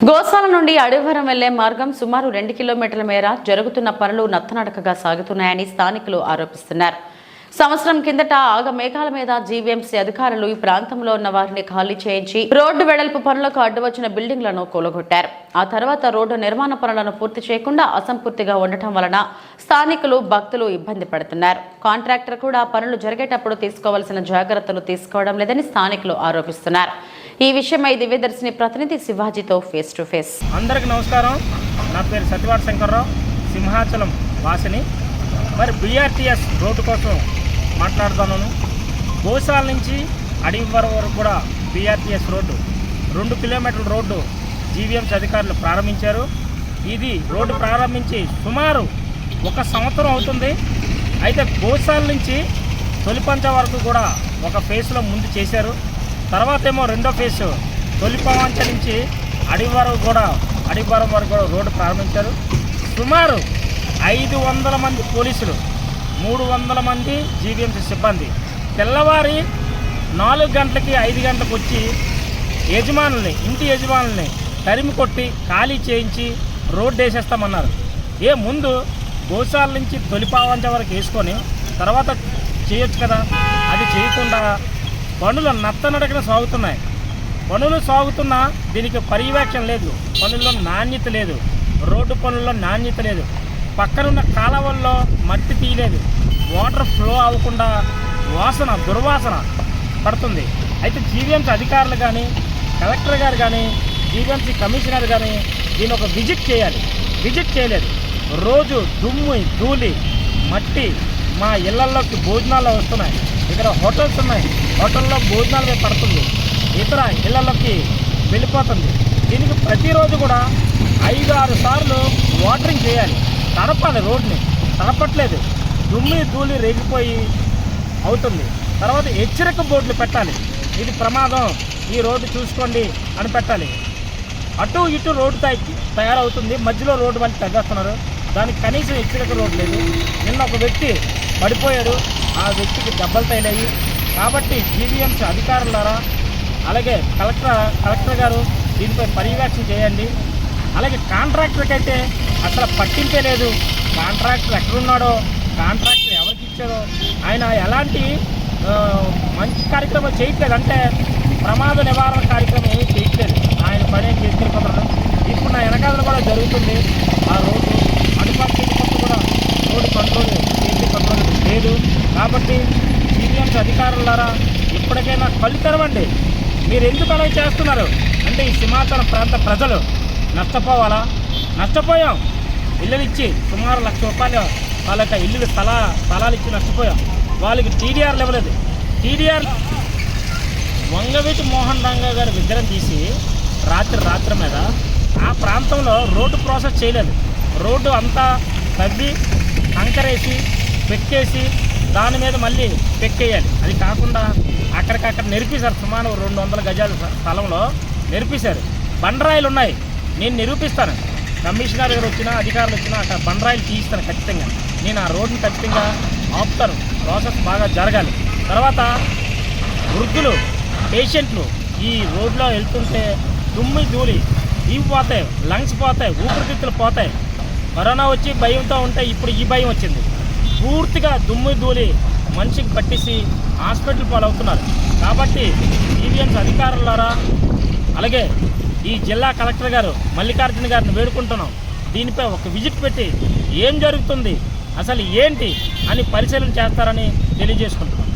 గోశాల నుండి అడవివరం వెళ్ళే మార్గం సుమారు రెండు కిలోమీటర్ల మేర జరుగుతున్న పనులు నత్తనడకగా సాగుతున్నాయని స్థానికులు ఆరోపిస్తున్నారు. సంవత్సరం కిందట ఆగ మేఘాల మీద జీవీఎంసీ అధికారులు ఈ ప్రాంతంలో ఉన్న వారిని ఖాళీ చేయించి రోడ్డు వెడల్పు పనులకు అడ్డు వచ్చిన బిల్డింగ్లను కూలగొట్టారు. ఆ తర్వాత రోడ్డు నిర్మాణ పనులను పూర్తి చేయకుండా అసంపూర్తిగా ఉండటం వలన స్థానికులు భక్తులు ఇబ్బంది పడుతున్నారు. కాంట్రాక్టర్ కూడా పనులు జరిగేటప్పుడు తీసుకోవాల్సిన జాగ్రత్తలు తీసుకోవడం లేదని స్థానికులు ఆరోపిస్తున్నారు. ఈ విషయమై దివ్యదర్శిని ప్రతినిధి శివాజీతో ఫేస్ టు ఫేస్. అందరికి నమస్కారం. నా పేరు సత్యవాడ శంకర్రావు సింహాచలం వాసిని. మరి బీఆర్టీఎస్ రోడ్డు కోసం మాట్లాడుతున్నాను. గోశాల నుంచి అడివరం వరకు కూడా బీఆర్టీఎస్ రోడ్డు రెండు కిలోమీటర్ల రోడ్డు జీవీఎంసీ అధికారులు ప్రారంభించారు. ఇది రోడ్డు ప్రారంభించి సుమారు ఒక సంవత్సరం అవుతుంది. అయితే గోశాల నుంచి తొలిపంచ వరకు కూడా ఒక ఫేస్లో ముందు చేశారు. తర్వాత ఏమో రెండో ఫేస్ తొలిపవాంచ నుంచి అడివరం కూడా అడివరం వరకు కూడా రోడ్డు ప్రారంభించారు. సుమారు ఐదు వందల మంది పోలీసులు మూడు వందల మంది జీవీఎంసీ సిబ్బంది. తెల్లవారి నాలుగు గంటలకి ఐదు గంటలకు వచ్చి యజమానుల్ని ఇంటి యజమానుల్ని తరిమి కొట్టి ఖాళీ చేయించి రోడ్డు వేసేస్తామన్నారు. ఏ ముందు గోశాల నుంచి తొలిపావంచ వరకు వేసుకొని తర్వాత చేయొచ్చు కదా? అది చేయకుండా పనులు నత్తనడకన సాగుతున్నాయి. పనులు సాగుతున్నా దీనికి పర్యవేక్షణ లేదు. పనుల్లో నాణ్యత లేదు. రోడ్డు పనుల్లో నాణ్యత లేదు. పక్కనున్న కాలవల్లో మట్టి తీయలేదు. వాటర్ ఫ్లో అవ్వకుండా వాసన దుర్వాసన పడుతుంది. అయితే జీవీఎంసీ అధికారులు కానీ కలెక్టర్ గారు కానీ జీవీఎంసీ కమిషనర్ కానీ దీని ఒక విజిట్ చేయాలి. విజిట్ చేయలేదు. రోజు దుమ్ము ధూళి మట్టి మా ఇళ్ళలోకి భోజనాలు వస్తున్నాయి. ఇక్కడ హోటల్స్ ఉన్నాయి. హోటల్లో భోజనాలు పడుతుంది. ఇతర ఇళ్ళలోకి వెళ్ళిపోతుంది. దీనికి ప్రతిరోజు కూడా ఐదు ఆరు సార్లు వాటరింగ్ చేయాలి. తడపాలి రోడ్ని. తడపట్లేదు. దుమ్మి ధూళి రేగిపోయి అవుతుంది. తర్వాత హెచ్చరిక బోర్డులు పెట్టాలి. ఇది ప్రమాదం. ఈ రోడ్డు చూసుకోండి అని పెట్టాలి. అటు ఇటు రోడ్డు తయ- తయారవుతుంది. మధ్యలో రోడ్డు వాళ్ళు తగ్గేస్తున్నారు దానికి కనీసం హెచ్చరిక రోడ్డు లేదు. నిన్న ఒక వ్యక్తి పడిపోయాడు. ఆ వ్యక్తికి దెబ్బలు తగిలాయి. కాబట్టి జీవీఎంసీ అధికారులారా అలాగే కలెక్టర్ కలెక్టర్ గారు దీనిపై పర్యవేక్షణ చేయండి. అలాగే కాంట్రాక్టర్కి అయితే అసలు పట్టింపే లేదు. కాంట్రాక్టర్ ఎక్కడున్నాడో కాంట్రాక్టర్ ఎవరికి ఇచ్చారో ఆయన ఎలాంటి మంచి కార్యక్రమం చేయట్లేదు అంటే ప్రమాద నివారణ కార్యక్రమం ఏమీ చేయట్లేదు ఆయన పని ఏం చేసుకెళ్ళిపోతున్నాడు ఇప్పుడు నా వెనకాల కూడా జరుగుతుంది ఆ రోడ్డు అటుపక్క ఇటుపక్క కూడా రోడ్డు కంట్రోల్ సేఫ్టీ కంట్రోల్ లేదు కాబట్టి జీవీఎంసీ అధికారులారా ఇప్పటికైనా కళ్ళు తెరవండి. మీరు ఎందుకు అలా చేస్తున్నారు? అంటే ఈ సింహాచలం ప్రాంత ప్రజలు. నష్టపోవాలా? నష్టపోయాం. ఇల్లులు ఇచ్చి సుమారు లక్ష రూపాయలు వాళ్ళ యొక్క ఇల్లు స్థలా స్థలాలు ఇచ్చి నష్టపోయాం. వాళ్ళకి టీడీఆర్ ఇవ్వలేదు టీడీఆర్ వంగవీటి మోహన్ రంగా గారి విగ్రహం తీసి రాత్రి రాత్రి మీద ఆ ప్రాంతంలో రోడ్డు ప్రాసెస్ చేయలేదు. రోడ్డు అంతా తవ్వి కంకరేసి పెట్టేసి దాని మీద మళ్ళీ పెక్కేయాలి అది కాకుండా అక్కడికక్కడ నెరిపేశారు సుమారు రెండు వందల గజాల స్థలంలో నెరిపేశారు. బండరాయిలు ఉన్నాయి. నేను నిరూపిస్తాను. కమిషనర్ గారు వచ్చినా అధికారులు వచ్చినా అక్కడ బండరాయిలు తీయిస్తాను ఖచ్చితంగా. నేను ఆ రోడ్డుని ఖచ్చితంగా ఆపుతాను. ప్రాసెస్ బాగా జరగాలి. తర్వాత వృద్ధులు పేషెంట్లు ఈ రోడ్లో వెళ్తుంటే దుమ్మి ధూళి ఇవి పోతాయి లంగ్స్ పోతాయి ఊపిరితిత్తులు పోతాయి. కరోనా వచ్చి భయంతో ఉంటే ఇప్పుడు ఈ భయం వచ్చింది. పూర్తిగా దుమ్ము దూలి మనిషికి పట్టేసి హాస్పిటల్ పాలవుతున్నారు. కాబట్టి ఈవీఎంస్ అధికారులారా అలాగే ఈ జిల్లా కలెక్టర్ గారు మల్లికార్జున గారిని వేడుకుంటున్నాం. దీనిపై ఒక విజిట్ పెట్టి ఏం జరుగుతుంది అసలు ఏంటి అని పరిశీలన చేస్తారని తెలియజేసుకుంటున్నాం.